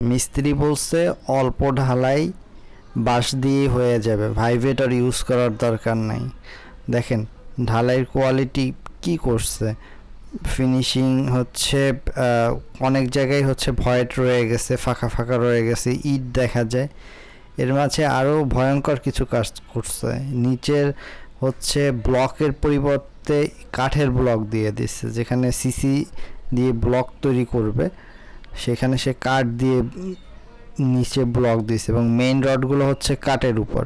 মিস্ত্রি বলছে, অল্প ঢালাই বাঁশ দিয়ে হয়ে যাবে। ভাইভেটার ইউজ করার দরকার নাই। দেখেন, ঢালাইয়ের কোয়ালিটি কি করছে? ফিনিশিং হচ্ছে অনেক জায়গায় হচ্ছে ভয়েট রয়ে গেছে, ফাঁকা ফাঁকা রয়ে গেছে, ইট দেখা যায়। এর মাঝে আরও ভয়ঙ্কর কিছু কাজ করছে। নিচের হচ্ছে ব্লকের পরিবর্তে কাঠের ব্লক দিয়ে দিচ্ছে, যেখানে সিসি দিয়ে ব্লক তৈরি করবে। সেখানে সে কাঠ দিয়ে নিচে ব্লক দিছে এবং মেইন রডগুলো হচ্ছে কাঠের উপর।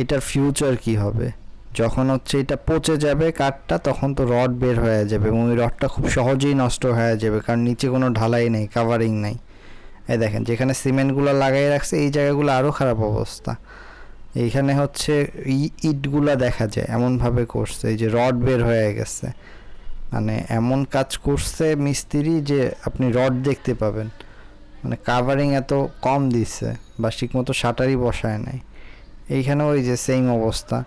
এটার ফিউচার কি হবে? যখন হচ্ছে এটা পচে যাবে কাঠটা, তখন তো রড বের হয়ে যাবে এবং ওই রডটা খুব সহজেই নষ্ট হয়ে যাবে কারণ নিচে কোনো ঢালাই নেই কাভারিং নেই। এই দেখেন, যেখানে সিমেন্টগুলো লাগাই রাখছে, এই জায়গাগুলো আরও খারাপ অবস্থা। এইখানে হচ্ছে ইটগুলা দেখা যায়, এমনভাবে করছে। এই যে রড বের হয়ে গেছে। মানে এমন কাজ করছে মিস্ত্রি যে আপনি রড দেখতে পাবেন। মানে কাভারিং এত কম দিচ্ছে বা ঠিকমতো শাটারই বসায় নাই। এইখানে ওই যে সেম অবস্থা।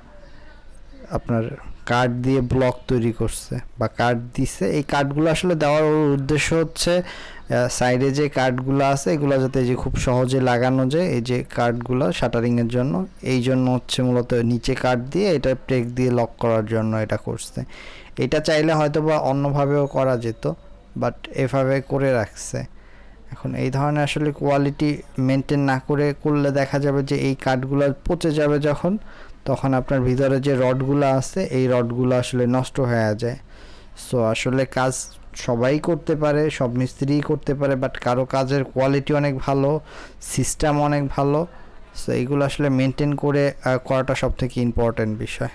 আপনার কার্ড দিয়ে ব্লক তৈরি করছে বা কার্ড দিছে। এই কার্ডগুলো আসলে দেওয়ার উদ্দেশ্য হচ্ছে সাইডে যে কার্ডগুলো আছে, এগুলো যাতে যে খুব সহজে লাগানো যায়, এই যে কার্ডগুলো শাটারিংয়ের জন্য। এই জন্য হচ্ছে মূলত নিচে কার্ড দিয়ে এটা প্রেক দিয়ে লক করার জন্য এটা করছে। এটা চাইলে হয়তো বা অন্যভাবেও করা যেত বাট এভাবে করে রাখছে। এখন এই ধরনের আসলে কোয়ালিটি মেনটেন না করে করলে দেখা যাবে যে এই কার্ডগুলো পচে যাবে যখন। তখন আপনার ভিতরে যে রডগুলো আছে, এই রডগুলো আসলে নষ্ট হয়ে যায়। সো আসলে কাজ সবাই করতে পারে, সব মিস্ত্রিই করতে পারে বাট কারও কাজের কোয়ালিটি অনেক ভালো সিস্টেম অনেক ভালো। সো এইগুলো আসলে মেনটেন করে করাটা সবথেকে ইম্পর্ট্যান্ট বিষয়।